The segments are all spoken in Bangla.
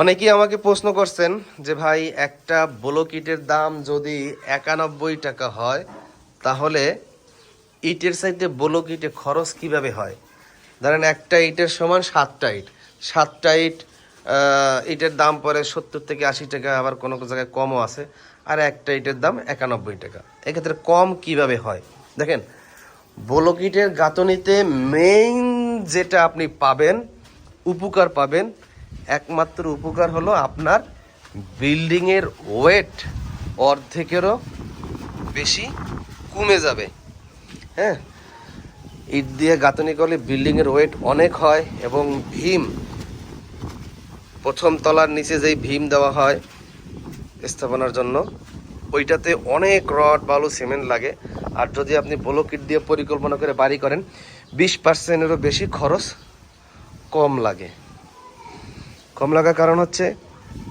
অনেকেই আমাকে প্রশ্ন করছেন যে ভাই, একটা ব্লক ইটের দাম যদি একানব্বই টাকা হয়, তাহলে ইটের সাইডে ব্লক ইটে খরচ কীভাবে হয়? ধরেন একটা ইটের সমান সাতটা ইট। সাতটা ইট ইটের দাম পরে সত্তর থেকে আশি টাকা, আবার কোনো কোনো জায়গায় কমও আছে, আর একটা ইটের দাম একানব্বই টাকা। এক্ষেত্রে কম কীভাবে হয়? দেখেন ব্লক ইটের গাঁথনিতে মেইন যেটা আপনি পাবেন, উপকার পাবেন একমাত্র উপকার হলো আপনার বিল্ডিংয়ের ওয়েট অর্ধেকেরও বেশি কমে যাবে। হ্যাঁ? ইট দিয়ে গাঁথনি করলে বিল্ডিংয়ের ওয়েট অনেক হয় এবং ভীম, প্রথম তলার নিচে যেই ভীম দেওয়া হয় স্থাপনার জন্য, ওইটাতে অনেক রড, বালু, সিমেন্ট লাগে। আর যদি আপনি ব্লক ইট দিয়ে পরিকল্পনা করে বাড়ি করেন, বিশ পার্সেন্টেরও বেশি খরচ কম লাগে। কম লাগার কারণ হচ্ছে,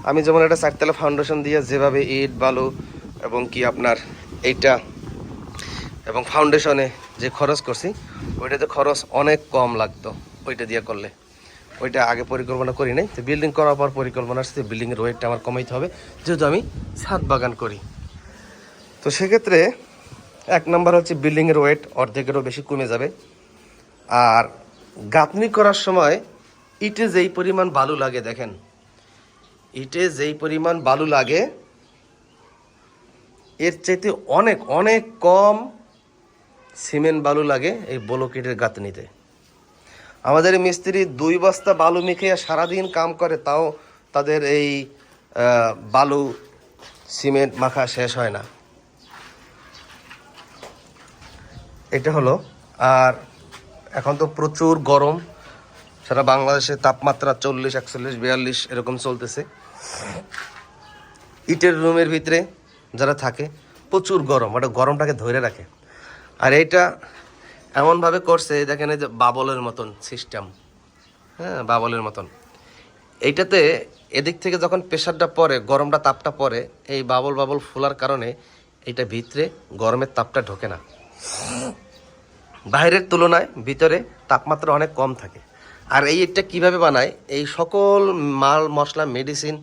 আমি যেমন একটা চারতলা ফাউন্ডেশন দিয়ে যেভাবে ইট, বালু এবং কি আপনার এইটা এবং ফাউন্ডেশনে যে খরচ করছি, ওইটাতে খরচ অনেক কম লাগতো ওইটা দিয়ে করলে। ওইটা আগে পরিকল্পনা করি নাই, তো বিল্ডিং করার পর পরিকল্পনা আসছে বিল্ডিংয়ের ওয়েটটা আমার কমাইতে হবে, যেহেতু আমি ছাদ বাগান করি। তো সেক্ষেত্রে এক নম্বর হচ্ছে বিল্ডিংয়ের ওয়েট অর্ধেকেরও বেশি কমে যাবে। আর গাঁথনি করার সময় ইটে যেই পরিমাণ বালু লাগে, দেখেন। ইটে যেই পরিমাণ বালু লাগে, এর চাইতে অনেক অনেক কম সিমেন্ট বালু লাগে এই ব্লক গাঁথনিতে। আমাদের মিস্ত্রি দুই বস্তা বালু মেখে সারাদিন কাম করে, তাও তাদের এই বালু সিমেন্ট মাখা শেষ হয় না। এটা হলো, আর এখন তো প্রচুর গরম। সারা বাংলাদেশে তাপমাত্রা চল্লিশ, একচল্লিশ, বিয়াল্লিশ এরকম চলতেছে। ইটের রুমের ভিতরে যারা থাকে, প্রচুর গরম, ওটা গরমটাকে ধরে রাখে। আর এইটা এমনভাবে করছে, দেখেন এই যে বাবলের মতন সিস্টেম হ্যাঁ বাবলের মতন। এইটাতে এদিক থেকে যখন প্রেশারটা পড়ে, গরমটা তাপটা পড়ে, এই বাবল বাবল ফোলার কারণে এইটা ভিতরে গরমের তাপটা ঢোকে না। বাইরের তুলনায় ভিতরে তাপমাত্রা অনেক কম থাকে। আর এই ইটটা কীভাবে বানায়? এই সকল মাল, মশলা মেডিসিন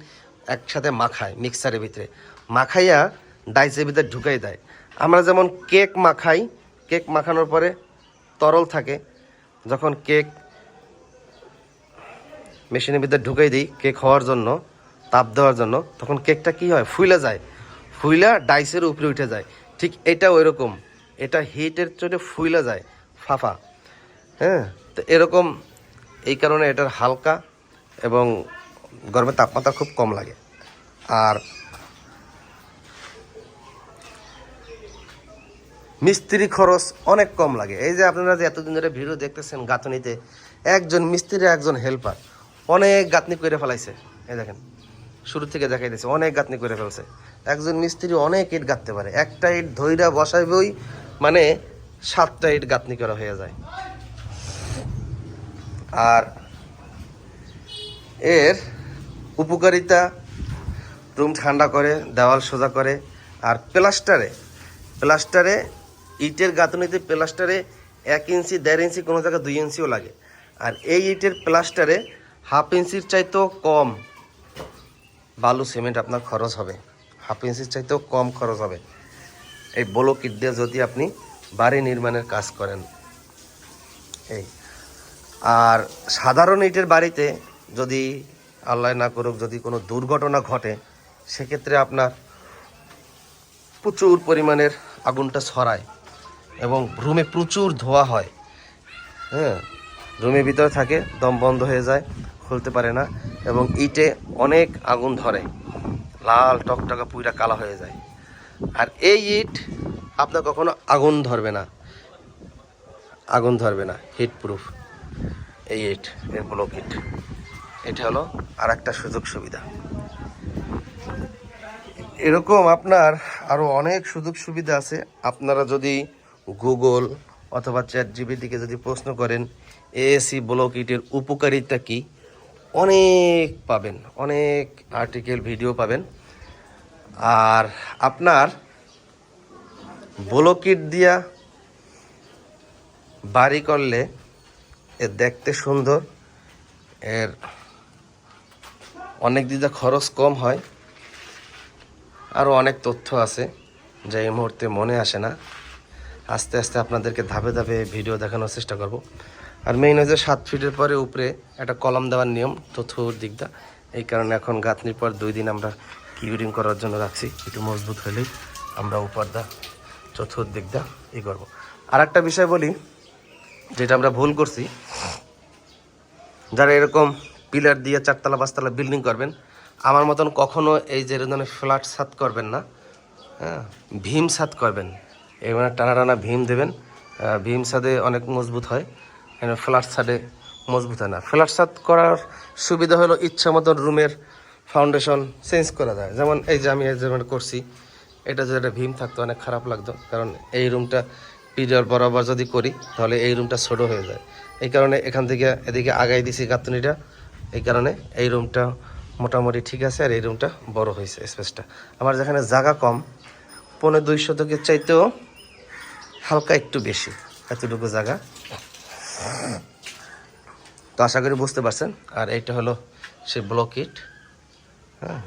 একসাথে মাখায় মিক্সারের ভিতরে। মাখাইয়া ডাইসের ভিতরে ঢুকাই দেয়। আমরা যেমন কেক মাখাই কেক মাখানোর পরে তরল থাকে। যখন কেক মেশিনের ভিতরে ঢুকাই দিই কেক হওয়ার জন্য, তাপ দেওয়ার জন্য, তখন কেকটা কি হয়? ফুইলা যায়। ফুইলা ডাইসের উপরে উঠে যায়। ঠিক এটা ওই রকম এটা হিটের চোটে ফুইলা যায়, ফাফা। হ্যাঁ? তো এরকম এই কারণে এটার হালকা এবং গরমের তাপমাত্রা খুব কম লাগে। আর মিস্ত্রি খরচ অনেক কম লাগে। এই যে আপনারা যে এতদিন ধরে ভিডিও দেখতেছেন গাঁথনিতে, একজন মিস্ত্রি একজন হেল্পার অনেক গাঁথনি করে ফেলাইছে। এই দেখেন, শুরু থেকে দেখাই দিয়েছে, অনেক গাঁথনি করে ফেলছে। একজন মিস্ত্রি অনেক ইট গাঁথতে পারে। একটা ইট ধইরা বসাইবই মানে সাতটা ইট গাঁথনি করা হয়ে যায়। আর এর উপকারিতা রুম ঠান্ডা করে, দেওয়াল সোজা করে, আর প্লাস্টারে প্লাস্টারে ইটের গাঁথনিতে প্লাস্টারে এক ইঞ্চি, দেড় ইঞ্চি, কোনো জায়গায় দুই ইঞ্চিও লাগে। আর এই ইটের প্লাস্টারে হাফ ইঞ্চির চাইতেও কম বালু, সিমেন্ট আপনার খরচ হবে। হাফ ইঞ্চির চাইতেও কম খরচ হবে। এই ব্লক ইট দিয়ে যদি আপনি বাড়ি নির্মাণের কাজ করেন, এই আর সাধারণ ইটের বাড়িতে যদি আল্লাহ না করুক, যদি কোনো দুর্ঘটনা ঘটে, সেক্ষেত্রে আপনার প্রচুর পরিমাণের আগুনটা ছড়ায় এবং রুমে প্রচুর ধোয়া হয়। হ্যাঁ রুমের ভিতরে থাকে, দম বন্ধ হয়ে যায়, খুলতে পারে না এবং ইটে অনেক আগুন ধরে। লাল টকটকা পুইরা কালা হয়ে যায়। আর এই ইট আপনার কখনো আগুন ধরবে না। আগুন ধরবে না হিট প্রুফ এই ইট এর ব্লক ইট এটা হলো আর একটা সুযোগ সুবিধা। এরকম আপনার আরও অনেক সুযোগ সুবিধা আছে। আপনারা যদি গুগল অথবা চ্যাট জিবিটিকে যদি প্রশ্ন করেন এএসি ব্লক ইটের উপকারিতা কি? অনেক পাবেন, অনেক আর্টিকেল, ভিডিও পাবেন। আর আপনার ব্লক ইট দিয়া বাড়ি করলে এর দেখতে সুন্দর। এর অনেক দিদা খরচ কম হয়। আরও অনেক তথ্য আছে যা এই মুহূর্তে মনে আসে না। আস্তে আস্তে আপনাদেরকে ধাপে ধাপে ভিডিও দেখানোর চেষ্টা করব। আর মেইন হচ্ছে সাত ফিটের পরে উপরে একটা কলম দেওয়ার নিয়ম চতুর দিকটা এই কারণে এখন গাঁথনির পর দুই দিন আমরা কিউরিং করার জন্য রাখছি। একটু মজবুত হলেই আমরা উপর দা চতুর্দিকটা ই করব। আর একটা বিষয় বলি, যেটা আমরা ভুল করছি যারা এরকম পিলার দিয়ে চারতলা পাঁচতলা বিল্ডিং করবেন, আমার মতন কখনো এই যে ধরনের ফ্ল্যাট ছাদ করবেন না। হ্যাঁ ভীম ছাদ করবেন। এই মানে টানা টানা ভীম দেবেন। ভীম ছাদে অনেক মজবুত হয়। ফ্ল্যাট ছাদে মজবুত হয় না। ফ্ল্যাট ছাদ করার সুবিধা হলো ইচ্ছা মতন রুমের ফাউন্ডেশন চেঞ্জ করা যায়। যেমন এই যে আমি যেমন করছি, এটা যদি একটা ভীম থাকতো, অনেক খারাপ লাগতো। কারণ এই রুমটা পিরিয়ড বরাবর যদি করি, তাহলে এই রুমটা ছোটো হয়ে যায়। এই কারণে এখান থেকে এদিকে আগাই দিছি গাঁথনিটা। এই কারণে এই রুমটা মোটামুটি ঠিক আছে আর এই রুমটা বড় হয়েছে স্পেসটা। আমার যেখানে জায়গা কম পনেরো দুই শতকের চাইতেও হালকা একটু বেশি এতটুকু জায়গা। তো আশা করি বুঝতে পারছেন। আর এইটা হলো সেই ব্লক ইট। হ্যাঁ।